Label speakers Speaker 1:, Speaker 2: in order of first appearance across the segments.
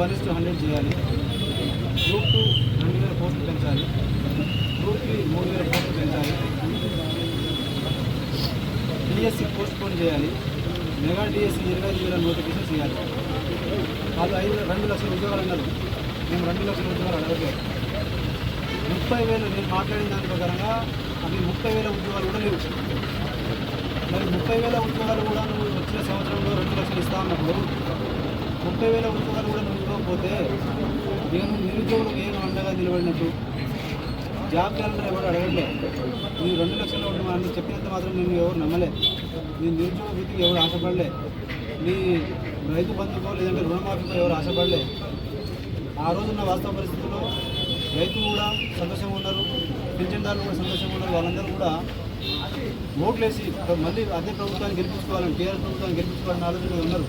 Speaker 1: One is is hundred చేయాలి. Group two రెండు వేల పోస్టులు పెంచాలి. గ్రూప్ త్రీ మూడు వేల పోస్టులు పెంచాలి. డిఎస్సి పోస్ట్ పోన్ చేయాలి. మెగా డిఎస్సి ఇరవై ఐదు వేల నోటిఫికేషన్ చేయాలి. వాళ్ళు ఐదు రెండు లక్షల ఉద్యోగాలు అన్నారు. మేము రెండు లక్షల ఉద్యోగాలు అడగలేదు ముప్పై వేలు నేను మాట్లాడిన దాని ప్రకారంగా అవి ముప్పై వేల ఉద్యోగాలు కూడా లేవు. మరి ముప్పై వేల ఉద్యోగాలు కూడా నువ్వు వచ్చిన సంవత్సరంలో రెండు లక్షలు ఇస్తా ఉన్నప్పుడు ముప్పై వేల ఉద్యోగాలు కూడా నిలుచుకోకపోతే నేను నిరుద్యోగులు నేను అండగా నిలబడినట్టు? జాబ్ క్యాలెండర్ ఎవరు అడగట్లే? మీరు రెండు లక్షలు ఒకటి మా చెప్పినంత మాత్రం నేను ఎవరు నమ్మలే. నేను నిరుద్యోగ వృత్తికి ఎవరు ఆశపడలే. నీ రైతు బంధుకో లేదంటే రుణమాఫీకో ఎవరు ఆశపడలే. ఆ రోజున్న వాస్తవ పరిస్థితుల్లో రైతులు కూడా సంతోషంగా ఉన్నారు పింఛన్దారులు కూడా సంతోషంగా ఉన్నారు వాళ్ళందరూ కూడా ఓట్లేసి మళ్ళీ అదే ప్రభుత్వాన్ని గెలిపించుకోవాలని టీఆర్ ప్రభుత్వాన్ని గెలిపించుకోవాలని ఆలోచనలో ఉన్నారు.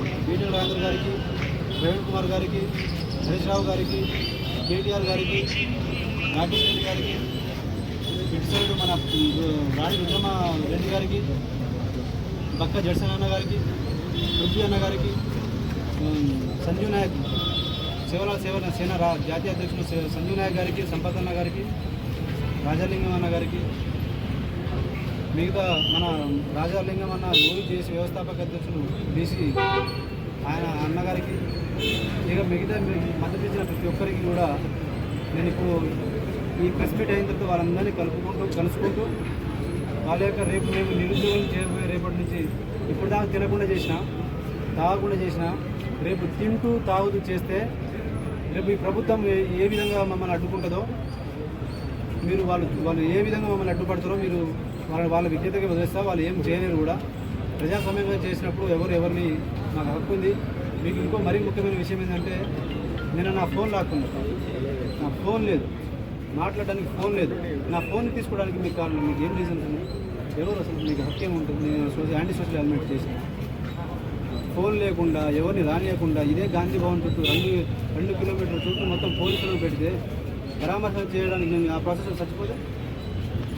Speaker 1: బీటీ రాజేంద్ర గారికి ప్రవీణ్ కుమార్ గారికి హరీష్ రావు గారికి కేటీఆర్ గారికి రాకేష్ రెడ్డి గారికి ఇటు సైడ్ మన రాణి విక్రమ రెడ్డి గారికి బక్క జడ్సన్ అన్న గారికి రుద్ది అన్న గారికి సంజీవ్ నాయక్ సేవల సేవల సేన రా జాతీయ అధ్యక్షులు సే- సంజీవ్ నాయక్ గారికి సంపత్ అన్న గారికి రాజాలింగం అన్న గారికి మిగతా మన రాజాలింగం అన్న ఊరి చేసి వ్యవస్థాపక అధ్యక్షులు బీసీ ఆయన అన్నగారికి ఇక మిగతా మీ- మద్దతు ఇచ్చిన ప్రతి ఒక్కరికి కూడా నేను ఇప్పుడు ఈ ప్రెస్ మీట్ అయిన తర్వాత వాళ్ళందరినీ కలుపుకుంటూ కలుసుకుంటూ వాళ్ళ యొక్క రేపు మేము నిరుద్యోగం చేయబోయే రేపటి నుంచి ఇప్పుడు దాకా తినకుండా చేసిన తాగకుండా చేసిన రేపు తింటూ తాగుతూ చేస్తే రేపు ఈ ప్రభుత్వం ఏ- ఏ విధంగా మమ్మల్ని అడ్డుకుంటుందో మీరు వాళ్ళు వాళ్ళు ఏ విధంగా మమ్మల్ని అడ్డుపడతారో మీరు వాళ్ళ వాళ్ళ విజ్ఞతగా వదిలేస్తా వాళ్ళు ఏం చేయలేరు కూడా. ప్రజాస్వామ్యంగా చేసినప్పుడు ఎవరు ఎవరిని నాకు హక్కు ఉంది. మీకు ఇంకో మరీ ముఖ్యమైన విషయం ఏంటంటే నేను నా ఫోన్ లాక్కున్నా నా ఫోన్ లేదు. మాట్లాడడానికి ఫోన్ లేదు. నా ఫోన్ తీసుకోవడానికి మీకు కారణం మీకు ఏం రీజన్ ఉన్నాయి ఎవరు అసలు మీకు హక్కు ఏముంటుంది నేను సోషల్ యాంటీ సోషల్ ఎలిమెంట్ చేసిన. ఫోన్ లేకుండా ఎవరిని రానియకుండా ఇదే గాంధీ భవన్ చుట్టూ రెండు రెండు కిలోమీటర్ల చుట్టూ మొత్తం పోలీసులను పెడితే పరామర్శం చేయడానికి నేను ఆ ప్రాసెస్ చచ్చిపోతే